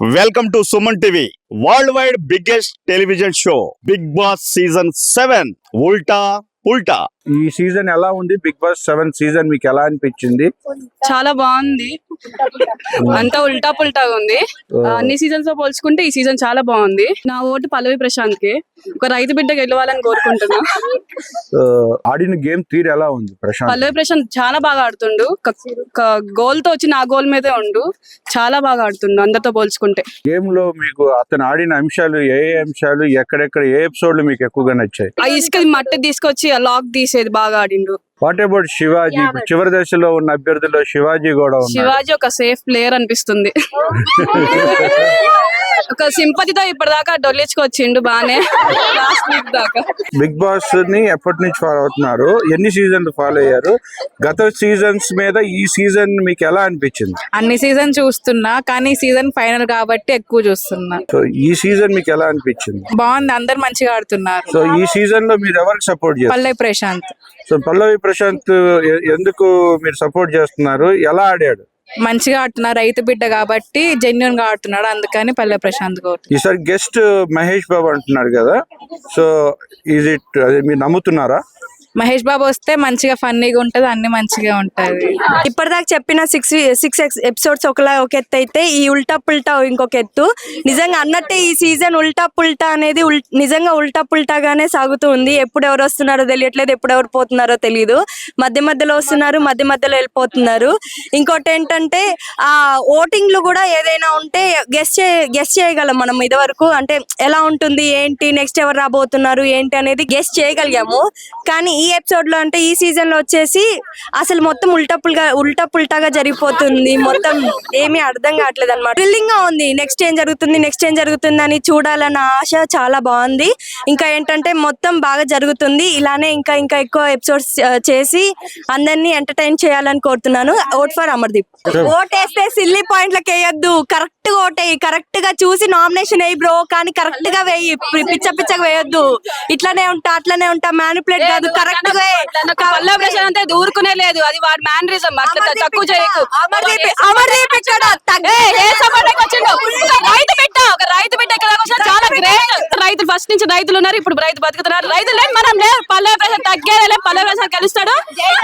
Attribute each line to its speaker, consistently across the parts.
Speaker 1: Welcome to Suman TV world wide biggest television show big boss season seven ఉల్టా పుల్టా.
Speaker 2: ఈ season ఎలా ఉంది? Big boss seven season మీకు ఎలా అనిపించింది?
Speaker 3: చాలా బాగుంది. అంతా ఉల్టా పుల్టాగా ఉంది. అన్ని సీజన్స్తో పోల్చుకుంటే ఈ సీజన్ చాలా బాగుంది. నా ఓటు పల్లవి ప్రశాంత్కి ఒక రైతు బిడ్డ గెలవాలని కోరుకుంటున్నా.
Speaker 2: ఆడిన గేమ్ తీరు ఎలా ఉంది ప్రశాంత్?
Speaker 3: పల్లవి ప్రశాంత్ చాలా బాగా ఆడుతుండు. గోల్తో వచ్చి నా గోల్ మీదే ఉండు. చాలా బాగా ఆడుతుండు అందరితో పోల్చుకుంటే.
Speaker 2: గేమ్లో మీకు అతను ఆడిన అంశాలు ఏ అంశాలు ఎక్కడెక్కడ ఏ ఎపిసోడ్లు మీకు ఎక్కువగా నచ్చాయి?
Speaker 3: ఆ ఇసుక మట్టి తీసుకొచ్చి లాక్ తీసేది బాగా ఆడిండు.
Speaker 2: వాట్ అబౌట్ శివాజీ చివరి దశలో ఉన్న అభ్యర్థిలో శివాజీ కూడా
Speaker 3: శివాజీ ఒక సేఫ్ ప్లేయర్ అనిపిస్తుంది. ఒక సింపతితో ఇప్పటిదాకా డొల్లించుకొచ్చిండు బానే. లాస్ట్ వీక్ దాకా.
Speaker 2: బిగ్ బాస్ని ఎప్పటి నుంచి ఫాలో అవుతున్నారు? ఎన్ని సీజన్లు ఫాలో అయ్యారు? గత సీజన్స్ మీద ఈ సీజన్ మీకు ఎలా అనిపించింది?
Speaker 4: అన్ని సీజన్ చూస్తున్నా కానీ సీజన్ ఫైనల్ కాబట్టి ఎక్కువ చూస్తున్నా.
Speaker 2: సో ఈ సీజన్ మీకు ఎలా అనిపించింది?
Speaker 4: బాగుంది అందరు మంచిగా ఆడుతున్నారు.
Speaker 2: సో ఈ సీజన్లో మీరు ఎవరికి సపోర్ట్ చేస్తారు?
Speaker 4: పల్లె ప్రశాంత్.
Speaker 2: సో పల్లవి ప్రశాంత్ ఎందుకు మీరు సపోర్ట్ చేస్తున్నారు? ఎలా ఆడాడు?
Speaker 4: మంచిగా ఆడుతున్నారు రైతు బిడ్డ కాబట్టి జెన్యున్గా ఆడుతున్నాడు. అందుకని పల్లె ప్రశాంత్ గౌడ్.
Speaker 2: ఈసారి గెస్ట్ మహేష్ బాబు అంటున్నారు కదా. సో ఈజ్ ఇట్ మీరు నమ్ముతున్నారా?
Speaker 4: మహేష్ బాబు వస్తే మంచిగా ఫన్నీగా ఉంటది అన్ని మంచిగా ఉంటది.
Speaker 5: ఇప్పటిదాకా చెప్పిన సిక్స్ సిక్స్ ఎపిసోడ్స్ ఒకలా ఒక ఎత్తు అయితే ఈ ఉల్టా పుల్టా ఇంకొక ఎత్తు. నిజంగా అన్నట్టే ఈ సీజన్ ఉల్టా పుల్టా అనేది ఉల్- నిజంగా ఉల్టా పుల్టాగానే సాగుతూ ఉంది. ఎప్పుడు ఎవరు వస్తున్నారో తెలియట్లేదు ఎప్పుడు ఎవరు పోతున్నారో తెలియదు మధ్య మధ్యలో వస్తున్నారు మధ్య మధ్యలో వెళ్ళిపోతున్నారు. ఇంకోటి ఏంటంటే ఆ ఓటింగ్లు కూడా ఏదైనా ఉంటే గెస్ట్ చే గెస్ట్ చేయగలం మనం ఇదివరకు. అంటే ఎలా ఉంటుంది ఏంటి నెక్స్ట్ ఎవరు రాబోతున్నారు ఏంటి అనేది గెస్ట్ చేయగలిగాము. కానీ ఈ ఎపిసోడ్లో అంటే ఈ సీజన్లో వచ్చేసి అసలు మొత్తం ఉల్టా పుల్గా ఉల్టా పుల్టాగా జరిగిపోతుంది. మొత్తం ఏమీ అర్థం కావట్లేదు అనమాట థ్రిల్లింగ్గా ఉంది. నెక్స్ట్ ఏం జరుగుతుంది? నెక్స్ట్ ఏం జరుగుతుంది అని చూడాలన్న ఆశ చాలా బాగుంది. ఇంకా ఏంటంటే మొత్తం బాగా జరుగుతుంది. ఇలానే ఇంకా ఇంకా ఎక్కువ ఎపిసోడ్స్ చేసి అందరినీ ఎంటర్టైన్ చేయాలని కోరుతున్నాను. Vote for Amardeep. ఓట్ వేస్తే సిల్లీ పాయింట్లకు వేయొద్దు. కరెక్ట్గా ఓటేయి కరెక్ట్గా చూసి నామినేషన్ వేయి బ్రో కానీ కరెక్ట్గా వేయి. పిచ్చ పిచ్చగా వేయొద్దు. ఇట్లానే ఉంటా అట్లానే ఉంటా. మ్యానిపులేట్ కాదు.
Speaker 3: కరెక్ట్గా పల్లవి ప్రశాంత్ ఊరుకునే లేదు. అది వాడి మ్యానరిజం. అట్లా తక్కువ చేయకు.
Speaker 5: అమర్దీప్ ఇక్కడ
Speaker 3: రైతు బిడ్డ ఒక రైతు బిడ్డ ఇక్కడ దాకా వచ్చినా చాలా గ్రేట్. రైతులు ఫస్ట్ నుంచి రైతులు ఉన్నారు. ఇప్పుడు రైతు బతుకుతున్నారు. రైతులు లేదు మనం లేదు పల్లె ప్రశాంత్ తగ్గేదే లేదు. పల్లె ప్రశాంత్ గెలుస్తాడు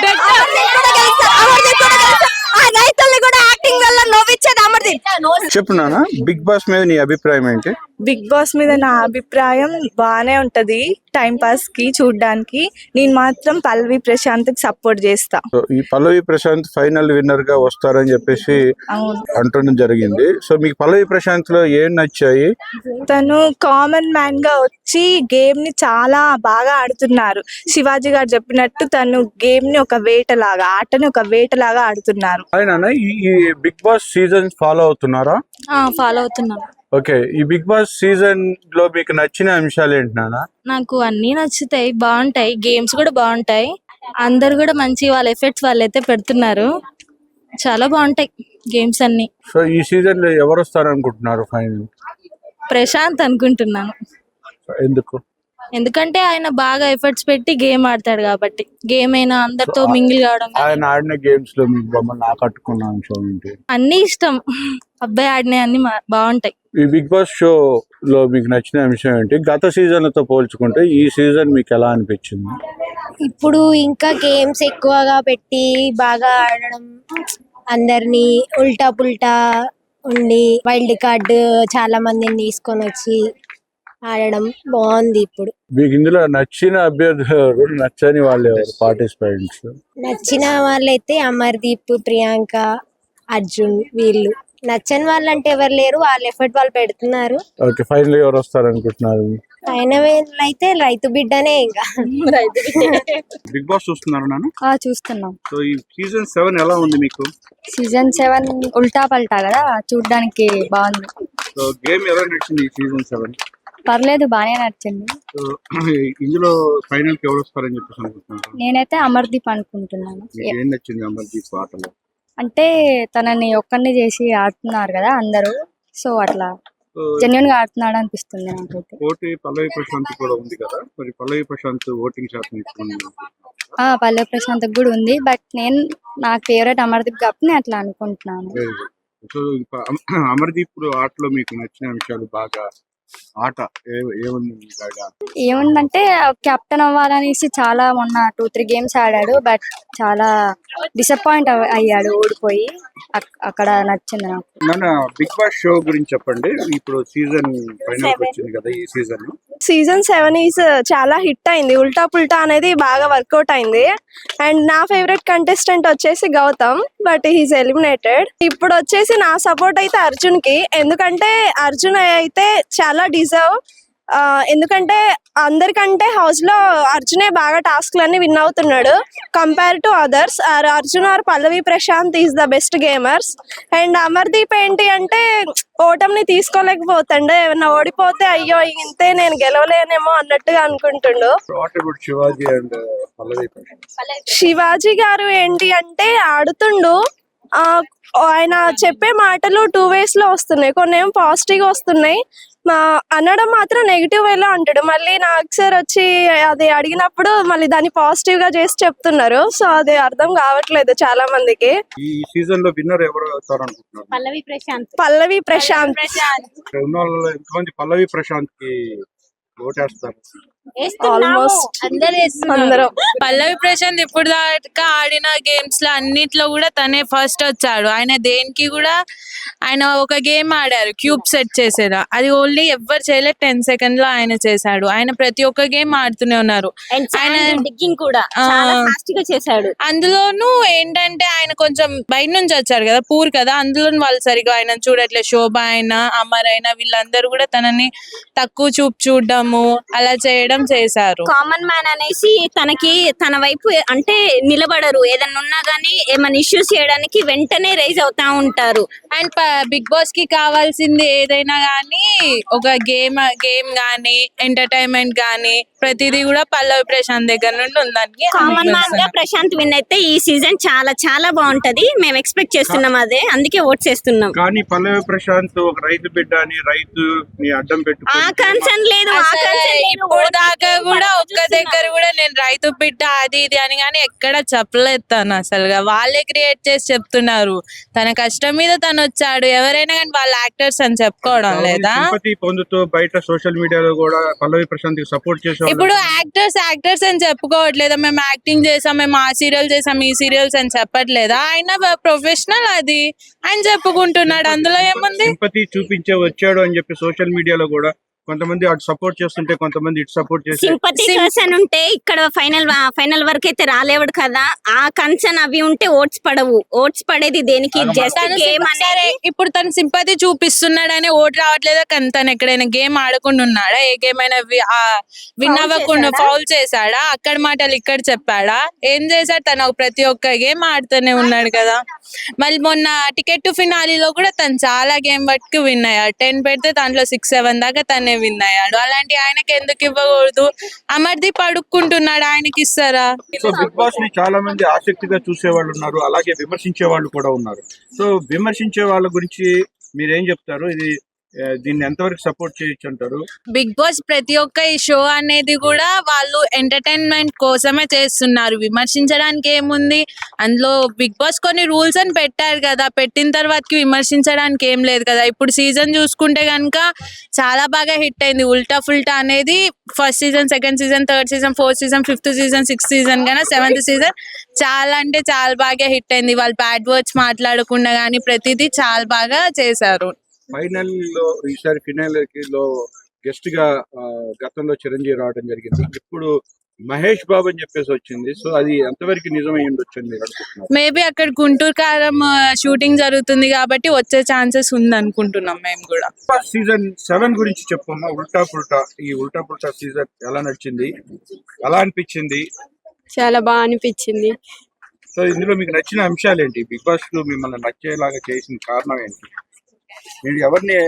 Speaker 3: బిడ్డ.
Speaker 5: అమర్దీప్ కూడా గెలుస్తాడు. అమర్దీప్ కూడా గెలుస్తాడు. ఆ రైతుల్ని కూడా యాక్టింగ్ వల్ల నవ్విచ్చేది అమర్దీప్
Speaker 2: చెప్పు నాన్న బిగ్ బాస్ మీద నీ అభిప్రాయం ఏంటి?
Speaker 6: బిగ్ బాస్ మీద నా అభిప్రాయం బాగానే ఉంటది టైం పాస్కి చూడ్డానికి. నేను మాత్రం పల్లవి ప్రశాంత్కి సపోర్ట్ చేస్తా.
Speaker 2: ఈ పల్లవి ప్రశాంత్ ఫైనల్ విన్నర్గా వస్తారని చెప్పేసి
Speaker 6: అవును.
Speaker 2: అంటడం జరిగింది. సో మీకు పల్లవి ప్రశాంత్లో ఏం నచ్చాయి?
Speaker 6: తను కామన్ మ్యాన్గా వచ్చి గేమ్ని చాలా బాగా ఆడుతున్నారు. శివాజీ గారు చెప్పినట్టు తను గేమ్ని ఒక వేటలాగా ఆటని ఒక వేటలాగా ఆడుతున్నారు.
Speaker 2: ఆయన ఈ ఈ బిగ్ బాస్ సీజన్ ఫాలో అవుతున్నారా?
Speaker 7: ఫాలో అవుతున్నాను.
Speaker 2: ఓకే ఈ బిగ్ బాస్ సీజన్లో మీకు నచ్చిన అంశాలు ఏంటి నాన్న?
Speaker 7: నాకు అన్ని నచ్చుతాయి బాగుంటాయి గేమ్స్ కూడా బాగుంటాయి. అందరు కూడా మంచి వాళ్ళ ఎఫెక్ట్స్ వాళ్ళైతే పెడుతున్నారు. చాలా బాగుంటాయి గేమ్స్ అన్ని.
Speaker 2: సో ఈ సీజన్లో ఎవరు వస్తారు అనుకుంటున్నారు ఫైనల్?
Speaker 7: ప్రశాంత్ అనుకుంటున్నాను.
Speaker 2: ఎందుకు?
Speaker 7: ఎందుకంటే ఆయన బాగా ఎఫర్ట్స్ పెట్టి గేమ్ ఆడతాడు కాబట్టి. గేమ్ అయినా అందరితో మింగిల్ కావడం
Speaker 2: ఆయన ఆడిన గేమ్స్లో మీకు మమ్మల్ని ఏంటి?
Speaker 7: అన్ని ఇష్టం. అబ్బాయి ఆడినవి అన్ని బాగుంటాయి.
Speaker 2: ఈ బిగ్ బాస్ షో లో మీకు నచ్చిన అంశం ఏంటి? గత సీజన్లతో పోల్చుకుంటే ఈ సీజన్ మీకు ఎలా అనిపించింది?
Speaker 8: ఇప్పుడు ఇంకా గేమ్స్ ఎక్కువగా పెట్టి బాగా ఆడడం అందరినీ ఉల్టా పుల్టా ఉండి వైల్డ్ కార్డ్ చాలా మందిని తీసుకొని వచ్చి ఆడడం బాగుంది ఇప్పుడు.
Speaker 2: మీకు ఇందులో నచ్చిన అభ్యర్థులు నచ్చని వాళ్ళు ఎవరు? పార్టిసిపెంట్స్?
Speaker 8: నచ్చిన వాళ్ళైతే అమర్దీప్ ప్రియాంక అర్జున్ వీళ్ళు. నచ్చని వాళ్ళు అంటే ఎవరు లేరు వాళ్ళ ఎఫర్ట్ వాళ్ళు పెడుతున్నారు.
Speaker 2: ఓకే ఫైనల్ ఎవరు వస్తారు అనుకుంటున్నారు
Speaker 8: ఆయన అయితే రైతు బిడ్డనే ఇంకా. రైతు
Speaker 2: బిగ్ బాస్ చూస్తున్నారు నాన్న?
Speaker 5: ఆ, చూస్తున్నాం.
Speaker 2: సో ఈ సీజన్ సెవెన్ ఎలా ఉంది మీకు?
Speaker 5: సీజన్ సెవెన్ ఉల్టా పల్టా కదా చూడ్డానికి బాగుంది.
Speaker 2: సో గేమ్ ఎవరు నచ్చింది ఈ సీజన్ సెవెన్
Speaker 5: పర్లేదు బాగానే నచ్చింది.
Speaker 2: ఇందులో ఫైనల్కి ఎవరు వస్తారని చెప్పేసి అనుకుంటున్నారు?
Speaker 5: నేనైతే అమర్దీప్ అనుకుంటున్నాను.
Speaker 2: ఏం నచ్చింది అమర్దీప్ ఆటలో?
Speaker 5: అంటే తనని ఒక్కడిని చేసి ఆడుతున్నారు కదా అందరూ సో అట్లా జెన్యున్గా ఆడుతున్నాడు అనిపిస్తుంది నాకైతే.
Speaker 2: పోటీ పల్లవి ప్రశాంత్ కూడా ఉంది కదా? మరి పల్లవి ప్రశాంత్ ఓటింగ్ శాతం ఎక్కువ ఉంది
Speaker 5: ఆ పల్లె ప్రశాంత్ కూడా ఉంది బట్ నేను నాకు ఫేవరెట్ అమర్దీప్ కాబట్టి నేను అట్లా అనుకుంటున్నాను.
Speaker 2: సో అమర్దీప్ ఆటలో మీకు నచ్చిన అంశాలు బాగా ఆట ఏముంది
Speaker 5: ఏముందంటే కెప్టెన్ అవ్వాలనేసి చాలా మొన్న టూ త్రీ గేమ్స్ ఆడాడు బట్ చాలా డిసప్పాయింట్ అయ్యాడు ఓడిపోయి. అక్- అక్కడ నచ్చింది నాకు.
Speaker 2: నాన్న బిగ్ బాస్ షో గురించి చెప్పండి. ఇప్పుడు సీజన్ ఫైనల్ వచ్చింది కదా ఈ season
Speaker 6: season seven is uh, చాలా హిట్ అయింది. ఉల్టా పుల్టా అనేది బాగా వర్కౌట్ అయింది. అండ్ నా ఫేవరెట్ కంటెస్టెంట్ వచ్చేసి గౌతమ్ బట్ హీస్ ఎలిమినేటెడ్. ఇప్పుడు వచ్చేసి నా సపోర్ట్ అయితే అర్జున్కి ఎందుకంటే అర్జున్ అయితే చాలా డిజర్వ్. ఎందుకంటే అందరికంటే హౌస్లో అర్జునే బాగా టాస్క్ లన్నీ విన్ అవుతున్నాడు. Compare to others Arjun or Pallavi Prashanth is the best gamers. And Amardeep ఏంటి అంటే ఓటమిని తీసుకోలేకపోతాడు. ఏమన్నా ఓడిపోతే అయ్యో ఇంతే నేను గెలవలేనేమో అన్నట్టుగా అనుకుంటుండు.
Speaker 2: అబౌట్ శివాజీ
Speaker 6: గారు ఏంటి అంటే ఆడుతుండు. ఆయన చెప్పే మాటలు టూ వేస్లో వస్తున్నాయి. కొన్ని ఏమో పాజిటివ్ వస్తున్నాయి. మా అనడం మాత్రం నెగిటివ్ వేలో అంటాడు. మళ్ళీ నాకు సార్ వచ్చి అది అడిగినప్పుడు మళ్ళీ దాన్ని పాజిటివ్గా చేసి చెప్తున్నారు. సో అది అర్థం కావట్లేదు చాలా మందికి
Speaker 2: ఈ సీజన్లో విన్నర్ ఎవరు అవుతారు అనుకుంటున్నారు
Speaker 7: పల్లవి ప్రశాంత్.
Speaker 6: పల్లవి ప్రశాంత్.
Speaker 2: పల్లవి ప్రశాంత్కి ఓటేస్తారు.
Speaker 6: ఆల్మోస్ట్
Speaker 7: అందరు
Speaker 6: అందరం.
Speaker 4: పల్లవి ప్రశాంత్ ఇప్పుడు దాకా ఆడిన గేమ్స్లో అన్నిట్లో కూడా తనే ఫస్ట్ వచ్చాడు. ఆయన దేనికి కూడా ఆయన ఒక గేమ్ ఆడారు క్యూబ్ సెట్ చేసేదా అది ఓన్లీ ఎవ్వరు చేయలేదు టెన్ సెకండ్లో ఆయన చేశాడు. ఆయన ప్రతి ఒక్క గేమ్ ఆడుతూనే ఉన్నారు. ఆయన-
Speaker 7: డిగ్గింగ్ కూడా.
Speaker 4: ఆ.
Speaker 7: చాలా ఫాస్ట్గా చేశాడు.
Speaker 4: అందులోనూ ఏంటంటే ఆయన కొంచెం బయట నుంచి వచ్చాడు కదా పూర్ కదా. అందులో వాళ్ళు సరిగా ఆయన చూడట్లేదు శోభ అయినా అమర్ అయినా వీళ్ళందరూ కూడా తనని తక్కువ చూపు చూడడము అలా చేయడం చేశారు.
Speaker 7: కామన్ మ్యాన్ అనేసి తనకి తన వైపు అంటే నిలబడరు. ఏదన్నా ఉన్నా గానీ ఏమైనా ఇష్యూస్ చేయడానికి వెంటనే రైజ్ అవుతా ఉంటారు.
Speaker 4: అండ్ బిగ్ బాస్కి కావాల్సింది ఏదైనా గానీ ఒక గేమ్ గేమ్ గానీ ఎంటర్టైన్మెంట్ గానీ ప్రతిదీ కూడా పల్లవి ప్రశాంత్ దగ్గర నుండి ఉందని
Speaker 7: కామన్
Speaker 4: మ్యాన్గా.
Speaker 7: ప్రశాంత్ విన్ అయితే ఈ సీజన్ చాలా చాలా బాగుంటది మేము ఎక్స్పెక్ట్ చేస్తున్నాం అదే అందుకే ఓట్ చేస్తున్నాం
Speaker 2: కానీ పల్లవి ప్రశాంత్ ఒక రైతు బిడ్డ అని రైతు అడ్డం
Speaker 7: ఆ
Speaker 2: పెట్టుకుని
Speaker 7: కన్సర్న్ లేదు ఆ.
Speaker 4: ఇప్పుడు దాకా కూడా ఒక్క. దగ్గర నేను రైతు బిడ్డ అది ఇది అని కానీ ఎక్కడ చెప్పలేదు తను అసలుగా వాళ్ళే క్రియేట్ చేసి చెప్తున్నారు. తన కష్టం మీద తను వచ్చాడు. ఎవరైనా కానీ వాళ్ళ యాక్టర్స్ అని చెప్పుకోవడం లేదా?
Speaker 2: పొందుతూ బయట సోషల్ మీడియాలో కూడా పల్లవి ప్రశాంత్ సపోర్ట్ చేసే
Speaker 4: ఇప్పుడు యాక్టర్స్ యాక్టర్స్ అని చెప్పుకోవట్లేదా? మేము యాక్టింగ్ చేసాం మేము ఆ సీరియల్ చేసాం ఈ సీరియల్స్ అని చెప్పట్లేదా? ఆయన ప్రొఫెషనల్ అది ఆయన చెప్పుకుంటున్నాడు. అందులో ఏముంది?
Speaker 2: చూపించే వచ్చాడు అని చెప్పి సోషల్ మీడియాలో కూడా కొంతమంది అటు సపోర్ట్ చేస్తుంటే కొంతమంది ఇటు సపోర్ట్ చేసి
Speaker 7: సింపతి
Speaker 4: Sim-
Speaker 7: పర్సన్ ఉంటే ఇక్కడ ఫైనల్ ఫైనల్ వరకు అయితే రాలేవాడు కదా. ఆ కన్సర్న్ అవి ఉంటే ఓట్స్ పడవు. ఓట్స్ పడేది దేనికి? జస్ట్ గేమ్
Speaker 4: ఇప్పుడు తను సింపతి చూపిస్తున్నాడని ఓటు రావట్లేదా? కానీ తను ఎక్కడైనా గేమ్ ఆడకుండా ఉన్నాడా? ఏ గేమ్ అయినా విన్ అవ్వకుండా? ఫౌల్ చేశాడా? అక్కడ మాటలు ఇక్కడ చెప్పాడా? ఏం చేశాడు? తను ప్రతి ఒక్క గేమ్ ఆడుతూనే ఉన్నాడు కదా. మళ్ళీ మొన్న టికెట్ టు ఫినాలీలో కూడా తను చాలా గేమ్ పట్టుకు విన్ అయ్యాడు. టెన్ పెడితే దాంట్లో సిక్స్ సెవెన్ దాకా తనే విన్ అయ్యాడు అలాంటి ఆయనకి ఎందుకు ఇవ్వకూడదు? అమర్దీప్ అడుక్కుంటున్నాడు ఆయనకి ఇస్తారా?
Speaker 2: సో బిగ్ బాస్ని చాలా మంది ఆసక్తిగా చూసే వాళ్ళు ఉన్నారు అలాగే విమర్శించే వాళ్ళు కూడా ఉన్నారు. సో విమర్శించే వాళ్ళ గురించి మీరేం చెప్తారు? ఇది దీన్ని ఎంతవరకు సపోర్ట్ చేయొచ్చు అంటారు
Speaker 4: బిగ్ బాస్ ప్రతి ఒక్క ఈ షో అనేది కూడా వాళ్ళు ఎంటర్టైన్మెంట్ కోసమే చేస్తున్నారు. విమర్శించడానికి ఏముంది? అందులో బిగ్ బాస్ కొన్ని రూల్స్ అని పెట్టారు కదా. పెట్టిన తర్వాతకి విమర్శించడానికి ఏం లేదు కదా. ఇప్పుడు సీజన్ చూసుకుంటే కనుక చాలా బాగా హిట్ అయింది. ఉల్టా ఫుల్టా అనేది first season second season third season fourth season fifth season sixth season కన్నా సెవెంత్ సీజన్ చాలా అంటే చాలా బాగా హిట్ అయింది. వాళ్ళు బ్యాడ్ వర్డ్స్ మాట్లాడకుండా కానీ ప్రతిదీ చాలా బాగా చేశారు.
Speaker 2: ఫైనల్లో ఈసారి ఫినాల్లో గెస్ట్గా గతంలో చిరంజీవి రావడం జరిగింది. ఇప్పుడు మహేష్ బాబు అని చెప్పేసి వచ్చింది. సో అది ఎంతవరకు నిజమై ఉండొచ్చు మీరు
Speaker 4: మేబీ అక్కడ గుంటూరు కారం షూటింగ్ జరుగుతుంది కాబట్టి వచ్చే ఛాన్సెస్ ఉంది అనుకుంటున్నాం మేము కూడా.
Speaker 2: సీజన్ సెవెన్ గురించి చెప్పమ్మా ఉల్టా పుల్టా ఈ ఉల్టా పుల్టా సీజన్ ఎలా నడిచింది? ఎలా అనిపించింది?
Speaker 5: చాలా బాగా అనిపించింది.
Speaker 2: సో ఇందులో మీకు నచ్చిన అంశాలు ఏంటి? బిగ్ బాస్లో మిమ్మల్ని నచ్చేలాగా చేసిన కారణం ఏంటి? మీరు ఎవరిని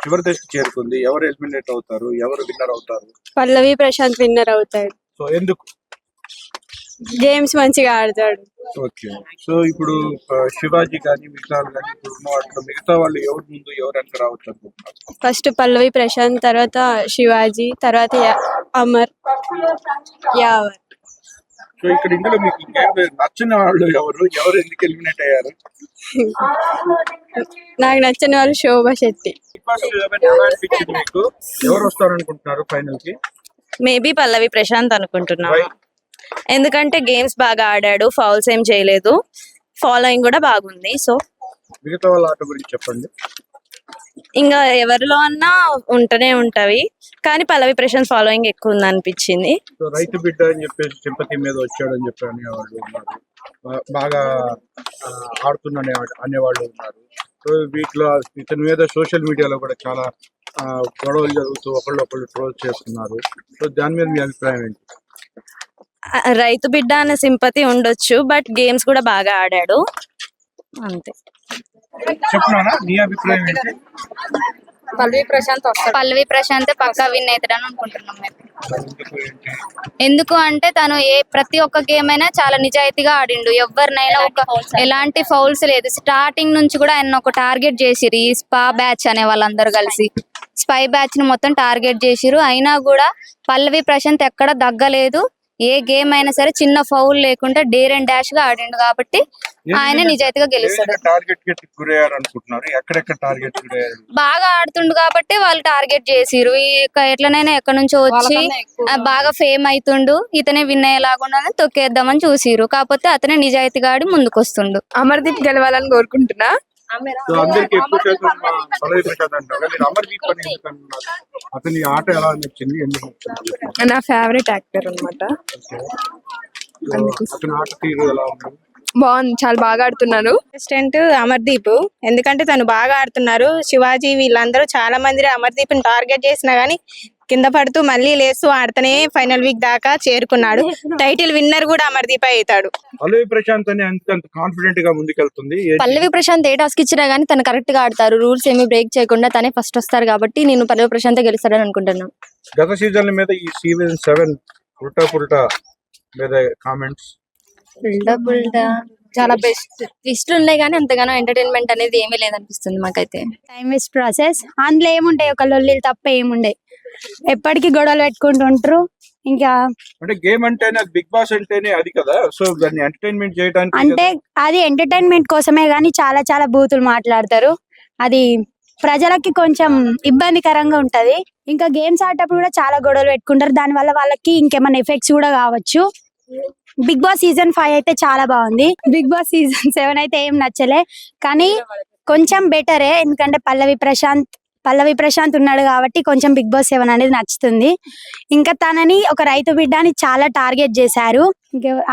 Speaker 2: చివరి దశకు చేరుకుంది ఎవరు ఎలిమినేట్ అవుతారు ఎవరు విన్నర్ అవుతారు?
Speaker 5: పల్లవి ప్రశాంత్ విన్నర్ అవుతాడు.
Speaker 2: సో ఎందుకు?
Speaker 5: గేమ్స్ మంచిగా ఆడతాడు.
Speaker 2: ఓకే. సో ఇప్పుడు శివాజీ కానీ మిగతా వాళ్ళు కానీ ఇప్పుడు వాటిలో మిగతా వాళ్ళు ఎవరి ముందు ఎవరు రావచ్చు అనుకుంటున్నారు
Speaker 5: ఫస్ట్ పల్లవి ప్రశాంత్ తర్వాత శివాజీ తర్వాత అమర్ యావర్.
Speaker 2: సో ఇక్కడ ఇందులో మీకు. నచ్చిన వాళ్ళు ఎవరు? ఎవరు ఎందుకు ఎలిమినేట్ అయ్యారు?
Speaker 5: నాకు నచ్చిన వాళ్ళు శోభా శెట్టి.
Speaker 2: మీకు? ఎవరు వస్తారు అనుకుంటున్నారు ఫైనల్కి
Speaker 3: మేబీ పల్లవి ప్రశాంత్ అనుకుంటున్నాను? ఎందుకంటే గేమ్స్ బాగా ఆడాడు ఫౌల్స్ ఏం చేయలేదు. ఫాలోయింగ్ కూడా బాగుంది సో
Speaker 2: మిగతా వాళ్ళ ఆట గురించి చెప్పండి.
Speaker 3: ఇంకా ఎవరిలో అన్నా ఉంటూనే ఉంటవి. కానీ పల్లవి ప్రశాంత్ ఫాలోయింగ్ ఎక్కువ ఉంది అనిపించింది
Speaker 2: రైతు బిడ్డ అని చెప్పేసి సింపతి మీద వచ్చాడని చెప్పి అనేవాళ్ళు ఉన్నారు. బాగా ఆడుతున్న అనే- అనేవాళ్ళు ఉన్నారు. సో వీటిలో ఇతని మీద సోషల్ మీడియాలో కూడా చాలా గొడవలు జరుగుతూ ఒకళ్ళు ఒకళ్ళు ట్రోల్ చేస్తున్నారు. సో దాని మీద మీ అభిప్రాయం ఏంటి?
Speaker 3: రైతు బిడ్డ అనే సింపతి ఉండొచ్చు బట్ గేమ్స్ కూడా బాగా ఆడాడు. అంతే.
Speaker 2: చెప్తున్నానా మీ అభిప్రాయం ఏంటి?
Speaker 3: పల్లవి ప్రశాంత్ వస్తాడు.
Speaker 9: పల్లవి ప్రశాంత్ పక్కా విన్ అవుతాడని అనుకుంటున్నాం మేము.
Speaker 2: ఎందుకు
Speaker 9: అంటే తను ఏ ప్రతి ఒక్క గేమ్ అయినా చాలా నిజాయితీగా ఆడిండు. ఎవరినైనా ఒక ఎలాంటి ఫౌల్స్ లేదు. స్టార్టింగ్ నుంచి కూడా ఆయన ఒక టార్గెట్ చేసిరు ఈ స్పా బ్యాచ్ అనే వాళ్ళందరూ కలిసి. స్పై బ్యాచ్ని మొత్తం టార్గెట్ చేసిరు అయినా కూడా పల్లవి ప్రశాంత్ ఎక్కడ దగ్గలేదు ఏ గేమ్ అయినా సరే చిన్న ఫౌల్ లేకుండా డేర్ అండ్ డాష్గా ఆడిండు కాబట్టి ఆయన నిజాయితీగా గెలుస్తాడు. బాగా ఆడుతుండు కాబట్టి వాళ్ళు టార్గెట్ చేసిరు. ఎట్లనైనా ఎక్కడి నుంచో వచ్చి బాగా ఫేమ్ అవుతుండు ఇతనే విన్ అయ్యేలాగా తొక్కేద్దామని చూసిరు. కాకపోతే అతనే నిజాయితీగా ఆడి ముందుకు వస్తుండు
Speaker 5: అమర్దీప్ గెలవాలని కోరుకుంటున్నా.
Speaker 2: సో అందరికి ఎక్కువ శాతం ప్రసాద్ అంటారు అని అతని ఆట ఎలా నచ్చింది ఎందుకు
Speaker 5: నా ఫేవరెట్ యాక్టర్ అన్నమాట.
Speaker 2: సో అతని ఆట తీరు ఎలా ఉంది?
Speaker 5: బాగుంది చాలా బాగా ఆడుతున్నారు.
Speaker 10: అసిస్టెంట్ అమర్దీప్ ఎందుకంటే తను బాగా ఆడుతున్నారు. శివాజీ వీళ్ళందరూ చాలా మంది అమర్దీప్ని టార్గెట్ చేసినా గానీ కింద పడుతూ మళ్ళీ లేస్తూ ఆడుతూనే ఫైనల్ వీక్ దాకా చేరుకున్నాడు. టైటిల్ విన్నర్ కూడా అమర్దీప్ అవుతాడు.
Speaker 2: పల్లవి ప్రశాంత్ అని అంత కాన్ఫిడెంట్గా ముందుకెళ్తుంది.
Speaker 3: పల్లవి ప్రశాంత్ ఏ టాస్క్ ఇచ్చినా గానీ తను కరెక్ట్గా ఆడతారు. రూల్స్ ఏమి బ్రేక్ చేయకుండా తనే ఫస్ట్ వస్తారు కాబట్టి నేను పల్లవి ప్రశాంత్ గెలుస్తాడని అనుకుంటున్నాను.
Speaker 2: గత సీజన్ల మీద ఈ సీజన్ సెవెన్ ఉల్టా పుల్టా మీద కామెంట్స్
Speaker 3: పుల్టా పుల్టా చాలా బెస్ట్ ట్విస్ట్ ఉన్నాయి కానీ అంతగానో ఎంటర్టైన్మెంట్ అనేది ఏమీ లేదనిపిస్తుంది మాకైతే.
Speaker 8: టైం వేస్ట్ ప్రాసెస్ అందులో ఏముంటాయి? ఒక లొల్లిలు తప్ప ఏముండే ఎప్పటికీ గొడవలు పెట్టుకుంటుంటారు ఇంకా
Speaker 2: అంటే గేమ్ అంటేనే బిగ్ బాస్ అంటేనే అది కదా? సో దాన్ని ఎంటర్టైన్మెంట్ చేయడానికి
Speaker 8: అంటే అది ఎంటర్టైన్మెంట్ కోసమే గానీ చాలా చాలా బూతులు మాట్లాడతారు. అది ప్రజలకి కొంచెం ఇబ్బందికరంగా ఉంటది. ఇంకా గేమ్స్ ఆడేటప్పుడు కూడా చాలా గొడవలు పెట్టుకుంటారు. దాని వల్ల వాళ్ళకి ఇంకేమైనా ఎఫెక్ట్స్ కూడా కావచ్చు. బిగ్ బాస్ సీజన్ ఫైవ్ అయితే చాలా బాగుంది. బిగ్ బాస్ సీజన్ సెవెన్ అయితే ఏం నచ్చలే. కానీ కొంచెం బెటరే. ఎందుకంటే పల్లవి ప్రశాంత్ పల్లవి ప్రశాంత్ ఉన్నాడు కాబట్టి కొంచెం బిగ్ బాస్ సెవెన్ అనేది నచ్చుతుంది. ఇంకా తనని ఒక రైతు బిడ్డని చాలా టార్గెట్ చేశారు.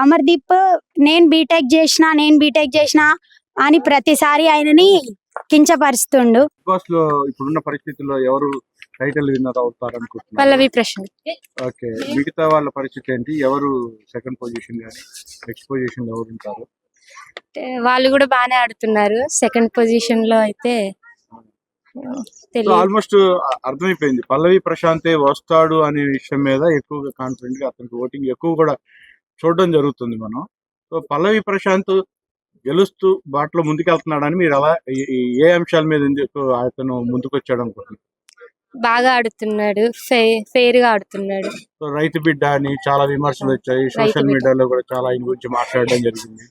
Speaker 8: అమర్దీప్ నేను బీటెక్ చేసిన నేను బీటెక్ చేసిన అని ప్రతిసారి ఆయనని కించపరుస్తుండు.
Speaker 2: బిగ్ బాస్లో ఇప్పుడున్న పరిస్థితుల్లో ఎవరు టైటిల్ విన్నర్ అవుతారు అనుకుంటున్నారు
Speaker 3: పల్లవి ప్రశాంత్.
Speaker 2: ఓకే. మిగతా వాళ్ళ పరిస్థితి ఏంటి? ఎవరు సెకండ్ పొజిషన్ కానీ నెక్స్ట్ పొజిషన్ ఎవరు ఉంటారు?
Speaker 3: వాళ్ళు కూడా బాగానే ఆడుతున్నారు. సెకండ్ పొజిషన్లో అయితే
Speaker 2: ఆల్మోస్ట్ అర్థమైపోయింది. పల్లవి ప్రశాంతే వస్తాడు అనే విషయం మీద ఎక్కువగా కాన్ఫిడెంట్గా అతనికి ఓటింగ్ ఎక్కువ కూడా చూడడం జరుగుతుంది మనం. సో పల్లవి ప్రశాంత్ గెలుస్తూ బాటలో ముందుకెళ్తున్నాడని మీరు అలా ఏ- అంశాల మీద అతను ముందుకు వచ్చాడు అనుకుంటున్నారు?
Speaker 3: బాగా ఆడుతున్నాడు. ఫెయిర్గా ఆడుతున్నాడు.
Speaker 2: రైతు బిడ్డ అని చాలా విమర్శలు వచ్చాయి. సోషల్. మీడియాలో కూడా చాలా ఆయన గురించి మాట్లాడడం జరిగింది.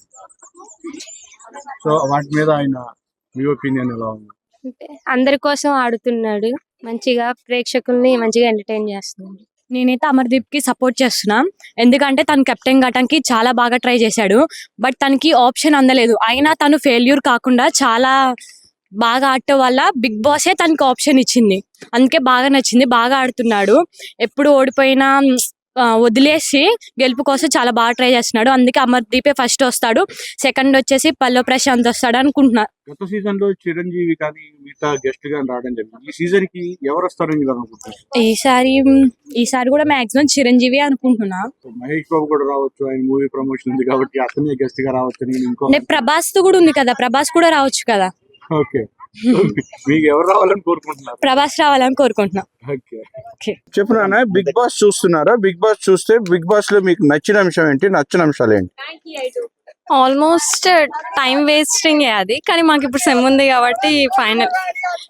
Speaker 2: సో వాటి మీద ఆయన మీ ఒపీనియన్ ఎలా ఉంది?
Speaker 3: అందరి కోసం ఆడుతున్నాడు. మంచిగా ప్రేక్షకుల్ని మంచిగా ఎంటర్టైన్ చేస్తున్నాడు.
Speaker 7: నేనైతే అమర్దీప్కి సపోర్ట్ చేస్తున్నా. ఎందుకంటే తను కెప్టెన్ గటానికి చాలా బాగా ట్రై చేశాడు. బట్ తనకి ఆప్షన్ అందలేదు. అయినా తను ఫెయిల్యూర్ కాకుండా చాలా బాగా ఆడటం వల్ల బిగ్ బాసే తనకి ఆప్షన్ ఇచ్చింది. అందుకే బాగా నచ్చింది. బాగా ఆడుతున్నాడు. ఎప్పుడు ఓడిపోయినా వదిలేసి గెలుపు కోసం చాలా బాగా ట్రై చేస్తున్నాడు. అందుకే అమర్దీపే ఫస్ట్ వస్తాడు. సెకండ్ వచ్చేసి పల్లవ ప్రశాంత్ వస్తాడు అనుకుంటున్నా.
Speaker 2: గత సీజన్లో చిరంజీవి కానీ మిగతా గెస్ట్గా రావడం జరిగింది. ఈ సీజన్కి ఎవరు
Speaker 7: ఈసారి ఈసారి కూడా మాక్సిమం చిరంజీవి అనుకుంటున్నా.
Speaker 2: మహేష్ బాబు కూడా రావచ్చు. ఆయన మూవీ ప్రమోషన్ ఉంది కాబట్టి అతనే గెస్ట్గా రావచ్చు అని ఇంకో
Speaker 7: అంటే ప్రభాస్ కూడా ఉంది కదా. ప్రభాస్ కూడా రావచ్చు కదా.
Speaker 2: ఓకే మీకు ఎవరు రావాలని కోరుకుంటున్నారు?
Speaker 7: ప్రభాస్ రావాలని కోరుకుంటున్నా.
Speaker 2: ఓకే.
Speaker 7: Okay.
Speaker 2: చెప్పు నాన్న బిగ్ బాస్ చూస్తున్నారా? బిగ్ బాస్ చూస్తే బిగ్ బాస్లో మీకు నచ్చిన అంశం ఏంటి? నచ్చిన అంశాలు ఏంటి?
Speaker 3: ఆల్మోస్ట్ టైం వేస్టింగ్ అది కానీ మాకు ఇప్పుడు సెమ్ ఉంది కాబట్టి ఫైనల్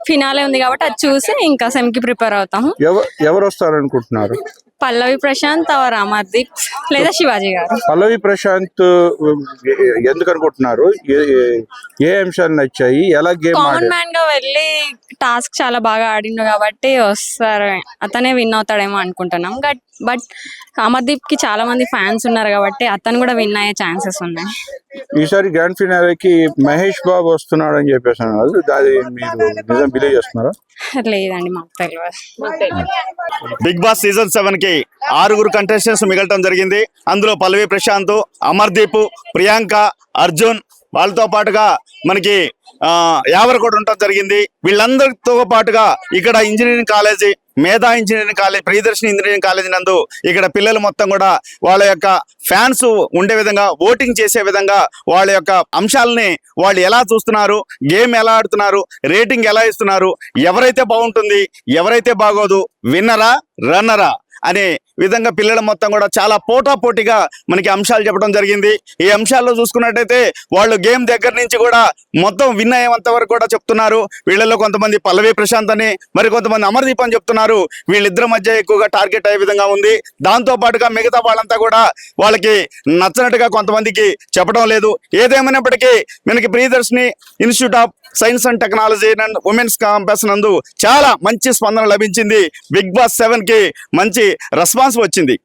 Speaker 3: ఫినాలే ఉంది కాబట్టి అది చూసి ఇంకా సెమ్కి ప్రిపేర్ అవుతాము.
Speaker 2: ఎవరు ఎవరు వస్తారు అనుకుంటున్నారు
Speaker 11: పల్లవి ప్రశాంత్ ఆర్ అమర్దీప్ లేదా శివాజీ గారు?
Speaker 2: పల్లవి ప్రశాంత్ ఎందుకు అనుకుంటున్నారు? ఏ- అంశాలు నచ్చాయి? ఎలా గేమ్
Speaker 11: కామన్ మ్యాన్గా వెళ్ళి టాస్క్ చాలా బాగా ఆడిండు కాబట్టి వస్తారు. అతనే విన్ అవుతాడేమో అనుకుంటున్నాం. బట్ బట్ అమర్దీప్కి చాలా మంది ఫ్యాన్స్ ఉన్నారు కాబట్టి అతను కూడా విన్ అయ్యే ఛాన్సెస్ ఉన్నాయి.
Speaker 2: ఈసారి గ్రాండ్ ఫినాలేకి మహేష్ బాబు వస్తున్నాడు అని చెప్పేసి అన్నారు. అది మీరు నిజం బిలీవ్ చేస్తున్నారా?
Speaker 11: లేదండి మాకు తెలియదు
Speaker 1: బిగ్ బాస్ సీజన్ సెవెన్కి ఆరుగురు కంటెస్టెంట్స్ మిగలటం జరిగింది. అందులో పల్లవి ప్రశాంత్ అమర్దీప్ ప్రియాంక అర్జున్ వాళ్ళతో పాటుగా మనకి ఆ, యావర్ కూడా ఉండటం జరిగింది. వీళ్ళందరితో పాటుగా ఇక్కడ engineering college Medha engineering college Priyadarshini engineering college నందు ఇక్కడ పిల్లలు మొత్తం కూడా వాళ్ళ యొక్క ఫ్యాన్స్ ఉండే విధంగా ఓటింగ్ చేసే విధంగా వాళ్ళ యొక్క అంశాలని వాళ్ళు ఎలా చూస్తున్నారు గేమ్ ఎలా ఆడుతున్నారు రేటింగ్ ఎలా ఇస్తున్నారు ఎవరైతే బాగుంటుంది ఎవరైతే బాగోదు విన్నరా రన్నరా? అనే విధంగా పిల్లలు మొత్తం కూడా చాలా పోటా పోటీగా మనకి అంశాలు చెప్పడం జరిగింది. ఈ అంశాల్లో చూసుకున్నట్టయితే వాళ్ళు గేమ్ దగ్గర నుంచి కూడా మొత్తం విన్ అయ్యేంత వరకు కూడా చెప్తున్నారు. వీళ్ళలో కొంతమంది పల్లవి ప్రశాంత్ అని మరి కొంతమంది అమర్దీప్ అని చెప్తున్నారు. వీళ్ళిద్దరి మధ్య ఎక్కువగా టార్గెట్ అయ్యే విధంగా ఉంది. దాంతో పాటుగా మిగతా వాళ్ళంతా కూడా వాళ్ళకి నచ్చినట్టుగా కొంతమందికి చెప్పడం లేదు. ఏదేమైనప్పటికీ మనకి Priyadarshini institute of science and technology and women's campus నందు చాలా మంచి స్పందన లభించింది. బిగ్ బాస్ సెవెన్కి మంచి రెస్పాన్స్ వచ్చింది.